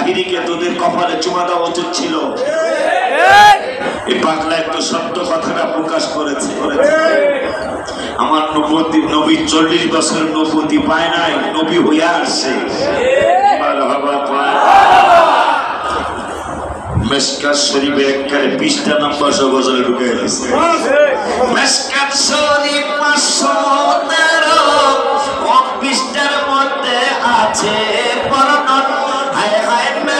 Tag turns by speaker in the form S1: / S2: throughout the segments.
S1: তাহিরিকে তোদের কপালে চুমা দেওয়া উচিত ছিল। এই পাগলা একটু সত্য কথাটা প্রকাশ করেছে। আমার নবতি নবী চল্লিশ বছর নবতি পায় নাই, নবী হইয়া আসছে। মেসকাত শরীফে একবারে নম্বর সব ঢুকে মধ্যে আছে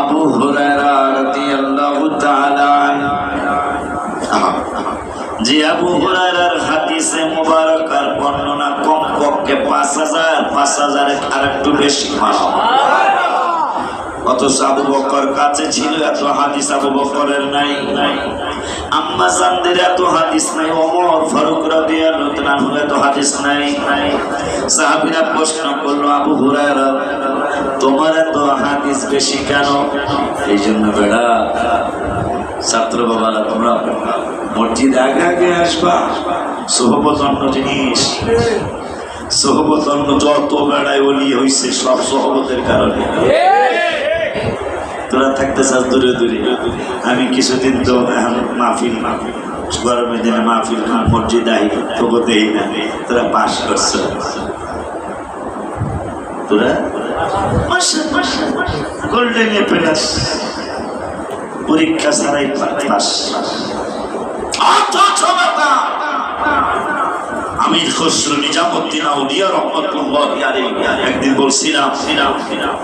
S1: আবু হুরায়রা রাদিয়াল্লাহু তাআলা যে আবু হুরায়রার হাদিসে মুবারকার বর্ণনা কম পক্ষে পাঁচ হাজার, পাঁচ হাজারের আর একটু বেশি। মানো অথচ আবু বকর কাছে ছিল, এত হাদিস আবু বকরের নাই। আম্মা জানদের এত হাদিস নাই ফারুক রাদিয়াল্লাহু তাআলা এত হাদিস নাই। সাহাবীরা প্রশ্ন করল, আবু তোমার এত হাদিস বেশি কেন? এই জন্য বেড়া, ছাত্র বাবারা, তোমরা মসজিদ আগে আগে আসবা। সোহবত জিনিস। সোহবত যত বেড়ায় অলি হইছে, সব সোহবতের কারণে। তোরা থাকতে চাস দূরে দূরে। আমি কিছুদিন তো এখন মাহফিল গরমের দিনে মাহফিল মসজিদ আহি তবু না। তোরা পাশ করছ। তোরা? আউলিয়া রহমতুল্লাহ একদিন বলছিলাম ছিলাম ছিলাম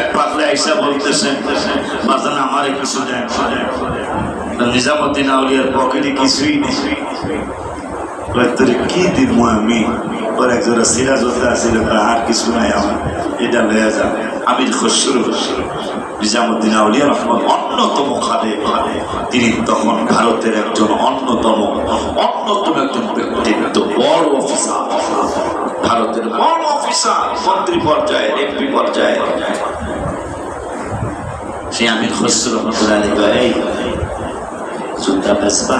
S1: এক পাতলা আইসা বলতেছেন বাজান আমারে কিছু দেন নিজামুদ্দিন আউলিয়ার পকেটে কিছুই কি দিব আমি? ওর একজোড়া হতে আসছিল আর কিছু নাই আমার। এটা খসরু, নিজামুদ্দিন আউলিয়া রহমত অন্যতম খাদে তিনি তখন ভারতের একজন অন্যতম অন্যতম একজন ব্যক্তিত্ব, বড় অফিসার ভারতের বড় অফিসার মন্ত্রী পর্যায়ে এমপি পর্যায়ে? সে আমির খসরু রহমতুল্লাহ জুতা বেসবা।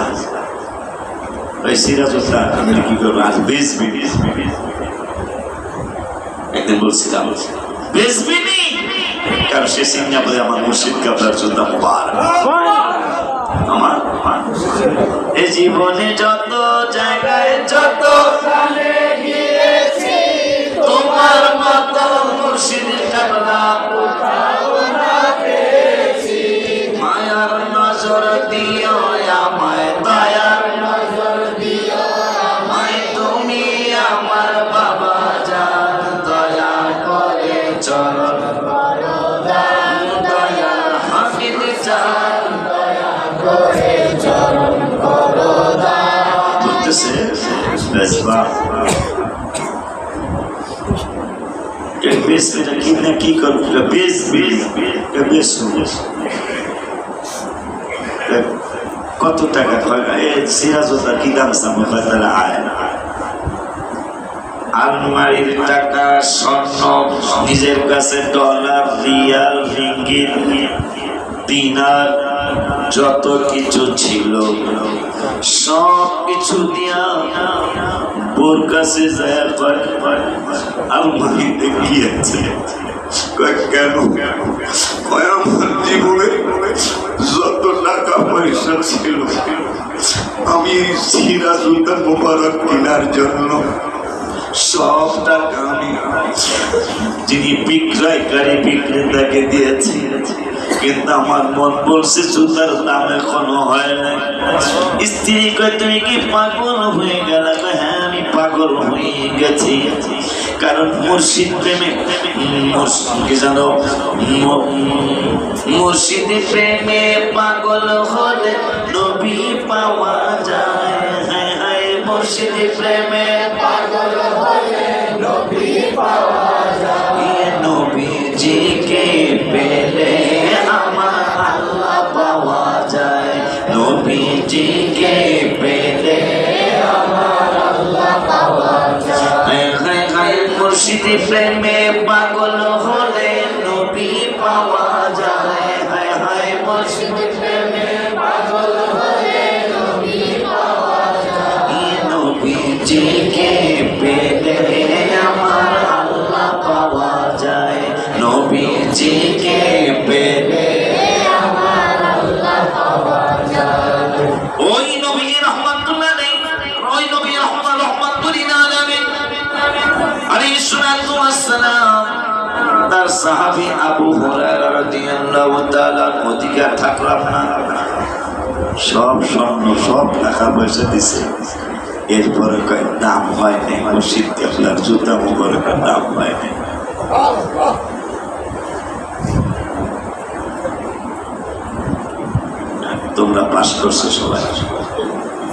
S1: ওই সিরাজুল্লাহ আমি কি করব? আজ বেচবি একদিন বলছিলাম বেচবি নি কারণ সে সিঙ্গাপুরে আমার মুর্শিদ কাপড়ার জন্য মুবার আমার এই জীবনে যত জায়গায় যত তোমার মতো মুর্শিদ কাপড়া মায়ার নজর দিও আমায় দয়ার নজর দিও আমায় তুমি আমার বাবা যান দয়া করে চরণ। দয়া হাফিজ চান বেশ বাহ। বেশ এটা কি না কি করব এটা বেশ বেশ বেশ বেশ কত টাকা খরচ সিরাজতা কি দাম সামনে তাহলে আয় আলমারির টাকা স্বর্ণ নিজের কাছে ডলার রিয়াল রিঙ্গিত দিনার যত কিছু ছিল সব কিছু দিয়া বোর কাছে যায় কেন? যত টাকা ছিল, আমি জন্য যিনি বিক্রয়কারী বিক্রেতাকে দিয়েছি, কিন্তু আমার মন বলছে জুতার দাম এখনও হয় না স্ত্রী কয়, তুমি কি পাগল হয়ে গেল? পাগল হয়ে গেছি। কারণ মুর্শিদ প্রেমে মুর্শিদ কি জানো মুর্শিদ প্রেমে পাগল হলে নবী পাওয়া যায়। মুর্শিদ প্রেমে পাগল হলে নবী পাওয়া যায়। নবীজিকে মুর্শিদ প্রেমে পাগল হলে নবী পাওয়া যায়। হায় হায় মুর্শিদ প্রেমে পাগল হলে নবী পাওয়া যায়। নবীজিকে পেলে আমার আল্লাহ পাওয়া যায়। নবীজিকে পেলে ওই নবী তার সাহাবী আবু হুরায়রা রাদিয়াল্লাহু তাআলা অধিকার থাকল আপনার? সব স্বর্ণ, সব টাকা পয়সা দিছে। এরপরে কয়, দাম হয় নাই, মসজিদ কেবলার জুতা মুবারকের দাম হয় নাই। তোমরা পাস করছ সবাই।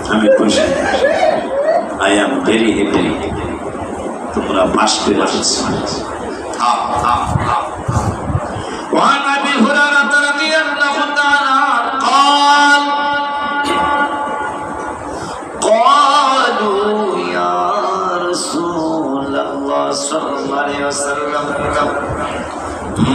S1: আমি খুশি। আই এম ভেরি হ্যাপি তোমরা পাস করে ফেলছো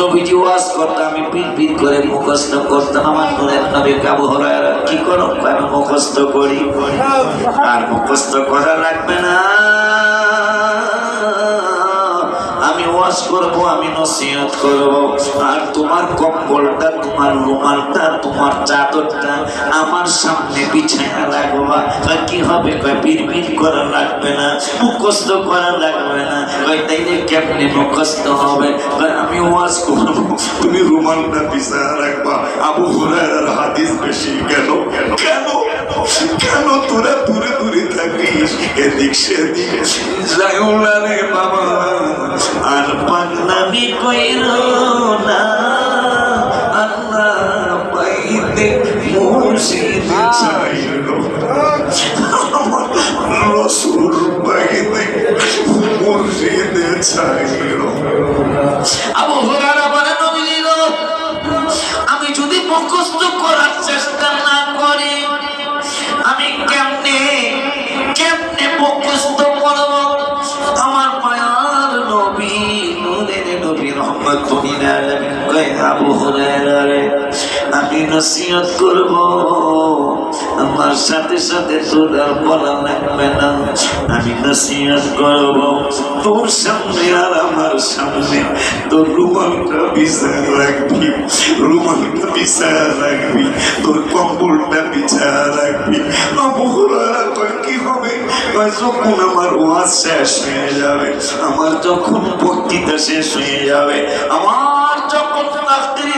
S1: নবীজি ওয়াজ করতে আমি পিট পিট করে মুখস্থ করতাম। আমার নূরের নবী কাবু হুরায়রা কি করো? আমি মুখস্থ করি? আর মুখস্থ করা লাগবে না। ওয়াজ করব, আমি নসিহত করব। আর তোমার কম্বলটা, তোমার রুমালটা, তোমার চাদরটা আমার সামনে বিছানা রাখবা। কয় কি হবে? কয় পিরপির করা লাগবে না, মুখস্থ করা লাগবে না। কয়, তাইলে কেমনে মুখস্থ হবে? কয়, আমি ওয়াজ করব, তুমি রুমালটা বিছানা রাখবা। আবু হুরায়রার হাদিস বেশি। কেন? কেন? কেন? কেন তোরা দূরে দূরে থাকিস? এদিক সেদিক। রে বাবা। পাগলামি কইর না আল্লাহ পাইতে মুর্শিদ চাইল। রসুল পাইতে মুর্শিদ চাইল। আবু হুরায়রা রে, আমি নসিহত করব। আমার সাথে সাথে তোর আর বলা লাগবে না। আমি নসিহত করব। তোর সামনে আর আমার সামনে তোর রুমালটা বিছায় রাখবি। রুমালটা বিছায় রাখবি। তোর কম্বলটা বিছায় রাখবি। আবু হুরায়রা কি হবে? যখন আমার ওয়াজ শেষ হয়ে যাবে, আমার যখন বক্তৃতা শেষ হয়ে যাবে, আমার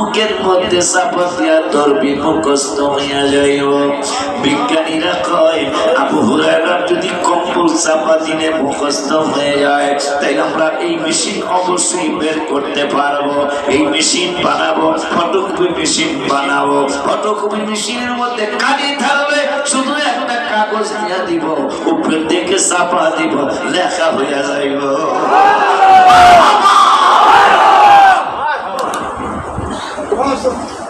S1: বুকের মধ্যে চাপা দিয়া ধরবি মুখস্থ হইয়া যাইব। বিজ্ঞানীরা কয়, আবু হুরায়রা যদি কম্বল চাপা দিলে মুখস্থ হয়ে যায় তাই আমরা এই মেশিন অবশ্যই বের করতে পারব। এই মেশিন বানাবো, ফটোকপি মেশিন বানাবো। ফটোকপি মেশিনের মধ্যে কালি থাকবে, শুধু একটা কাগজ দিয়া দিব, উপর থেকে চাপা দিব, লেখা হইয়া যাইব।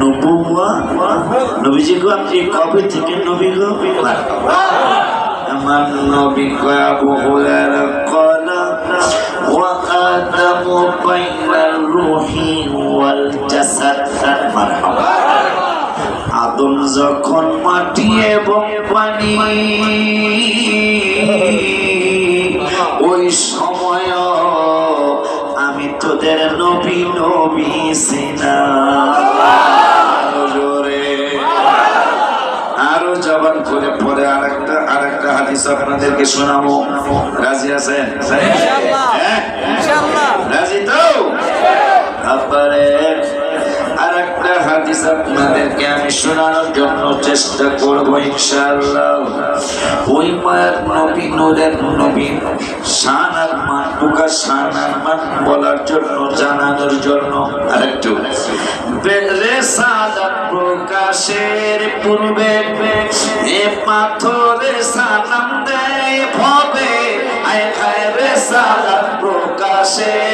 S1: নবুওয়া নবীজি গো আপনি কবে থেকে নবী গো? নবী আবু হুরায়রা কলা আদামু বাইনার রূহি ওয়াল আদম যখন মাটি এবং পানি হাদিস আপনাদেরকে শোনাবো। রাজি আছেন? হ্যাঁ? রাজি তো? তারপরে আরেকটা হাদিস আপনাদেরকে আমি শোনানোর জন্য চেষ্টা করব ইনশাআল্লাহ। ওই মায়ের নবী নূরের নবী শান আর মান টুকা শান আর মান বলার জন্য জানানোর জন্য আরেকটু। প্রকাশের পূর্বে এ পাথরে সালাম দেয় ভবে। আয় খায় রেসালাত প্রকাশের পূর্বে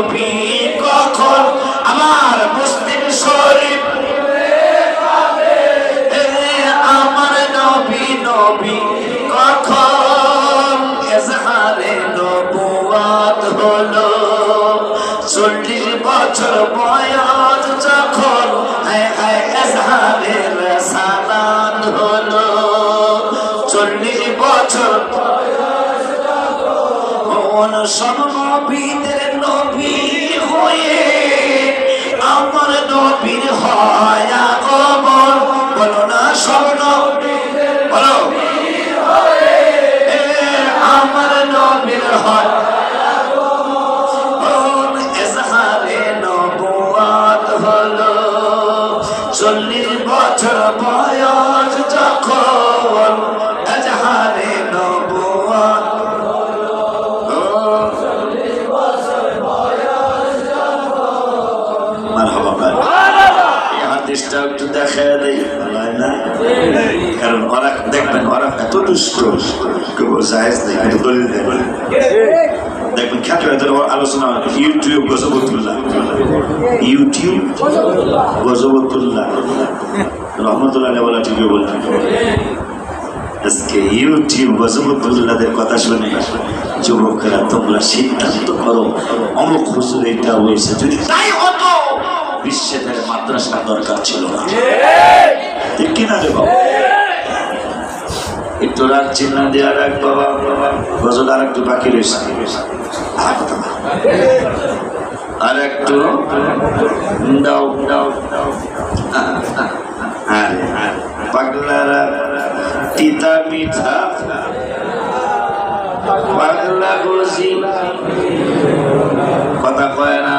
S1: নবী কখন নবীর হয় এত দুষ্ট কেউ জায়েজ নেই কিন্তু দলিল দেবেন দেখবেন খ্যাত এদের আলোচনা ইউটিউব গজবতুল্লাহ ইউটিউব গজবতুল্লাহ রহমতুল্লাহ বলা ঠিকই বললেন আজকে ইউটিউব গজবতুল্লাহদের কথা শুনে যুবকেরা তোমরা সিদ্ধান্ত করো অমুক হুজুর এটা হয়েছে যদি তাই হতো বিশ্বে তাহলে মাদ্রাসা দরকার ছিল না ঠিক কিনা রে বাবা একটু রাগ চিহ্ন দেওয়া রাখ বাবা আর একটু বাকি রয়েছে আর একটু দাও। দাও পাগলারা পাগলা কথা কয় না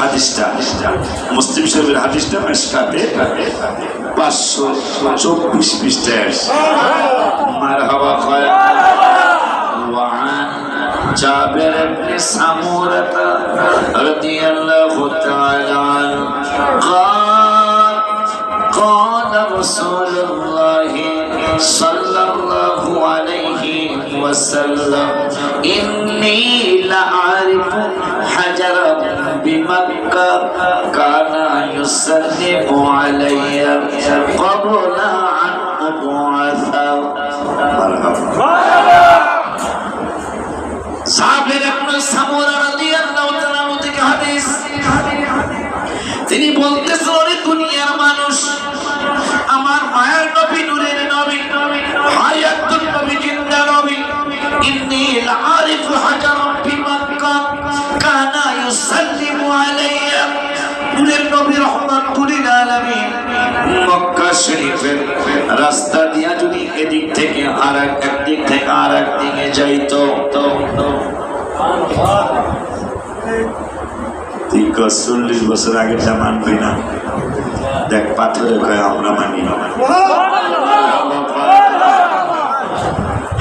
S1: হাদিসটা মুসলিম শরীফের হাদিসটা মেসকাতে পাঁচশো চব্বিশ পৃষ্ঠায় মার হাওয়া খায় وعن جابر بن سمورة رضي الله تعالى عنه قال قال رسول الله صلى الله عليه وسلم إني لأعرف قبل أن أبعث সাহাবের ইবনে সামুরা রাদিয়াল্লাহু তাআলা থেকে হাদিস তিনি বলতেছেন ওরে দুনিয়ার মানুষ আমার মায়ের নবী নূরের নবী হায়াতুন নবী জিন্দা নবী ইন্নী লাআরিফু হাজারান ফি মক্কা কানা ইউসাল্লিমু আলাইয়া নূরের নবী রাহমাতুল আলামিন মক্কা শরীফের রাস্তা দিয়া যদি এদিক থেকে আর একদিক থেকে আর একদিকে যাইত চল্লিশ বছর আগে যা মানবি না দেখ পাথরে ভয় আমরা মানি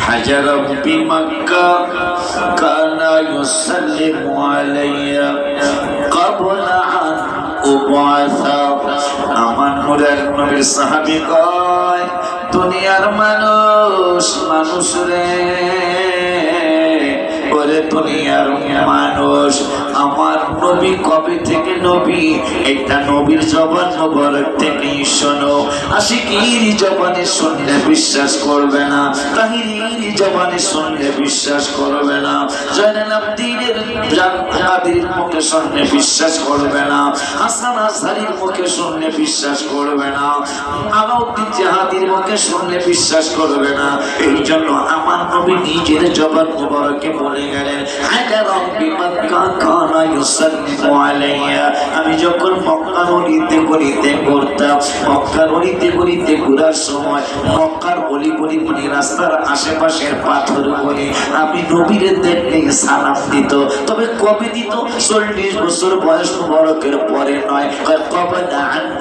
S1: হাজার বিমাক্কা কানা ইউসাল্লিমু আলাইয়া ক্বাবলা আমার কয় দুনিয়ার মানুষ মানুষ রে ওরে দুনিয়ার মানুষ আমার নবী কবে থেকে নবী এটা নবীর জবান মোবারক থেকে শোনো। আশিকির জবানে শুনলে বিশ্বাস করবে না, তাহিরির জবানে শুনলে বিশ্বাস করবে না জয়নাল আব্দিনের জান্নাতের মুখে শুনলে বিশ্বাস করবে না, হাসান আসারির মুখে শুনলে বিশ্বাস করবে না, আলাউদ্দিন জাহাদির মুখে শুনলে বিশ্বাস করবে না। এই জন্য আমার নবী নিজের জবান মোবারকে বলে গেলেন হাজার মক্কা কানা ইউসাল্লিমু আলাইয়া। আমি যখন মক্কার করি গলিতে ঘুরতাম মক্কার অলিতে গলিতে ঘোরার সময়, মক্কার অলি গলি গলি রাস্তার আশেপাশের পাথর বলে আমি নবীরে দেখলে সালাম দিত। তবে কবে দিত? চল্লিশ বছর বয়স পরে নয়। কবে দান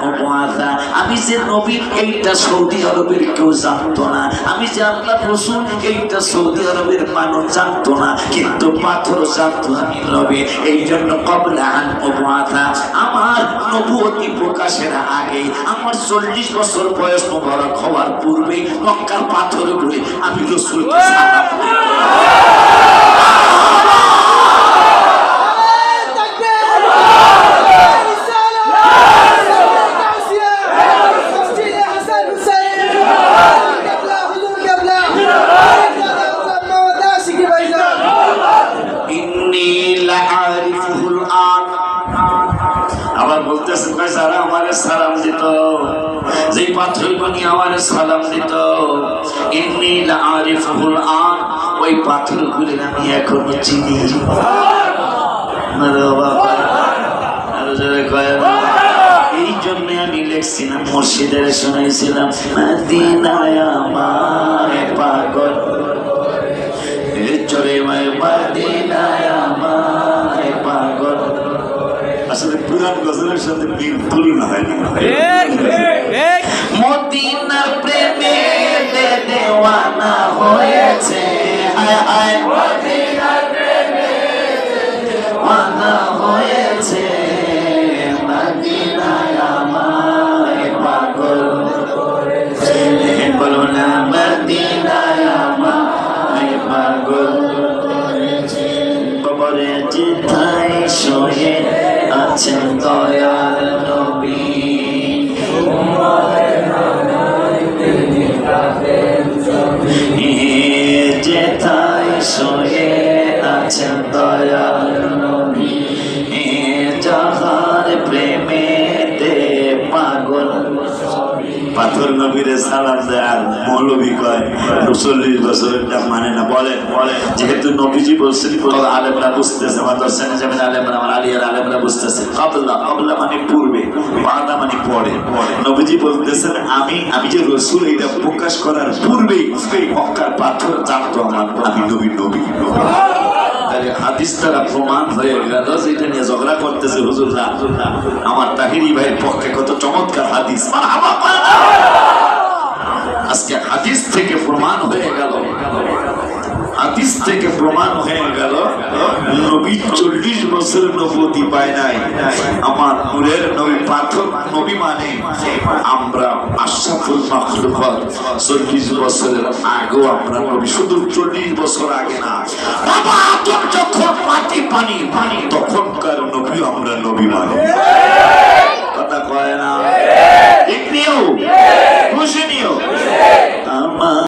S1: আমি যে নবী, এইটা সৌদি আরবের কেউ জানতো না। আমি যে আল্লাহ রসুল, এইটা সৌদি আরবের মানুষ জানতো না। কিন্তু পাথর জানতো আমি নবী। এই জন্য কবলা। আমার নবুয়তি প্রকাশের আগে আমার চল্লিশ বছর বয়স মোবারক হওয়ার পূর্বে মক্কার পাথর গুলি আমি সালাম সাথে মিল তুলনা হয়? না আমার যাবেন আলেমরা, আমার আলিয়ার আলেমরা বুঝতেছে। মানে পূর্বে মানে পরে নবীজি বলতেছেন, আমি আমি যে রসুল, এটা প্রকাশ করার মক্কার পাথর জানতো আমার আমি নবী। নবী হাদিস দ্বারা প্রমাণ হয়ে গেল যেটা নিয়ে ঝগড়া করতেছে হুজুররা। আমার তাহিরি ভাইয়ের পক্ষে কত চমৎকার হাদিস। আজকে হাদিস থেকে প্রমাণ হয়ে গেল। হাদিস থেকে প্রমাণ হয়ে গেল, নবী চল্লিশ বছর নবতী পায় নাই। আমার নূরের নবী পাথর নবী মানে আমরা আশাফুল মাখলুকত। চল্লিশ বছরের আগেও আমরা নবী, শুধু চল্লিশ বছর আগে না। বাবা যখন মাটি পানি পানি তখনকার নবী আমরা নবী মানে। কথা কয় না? ঠিক নিও খুশি নিও। আমার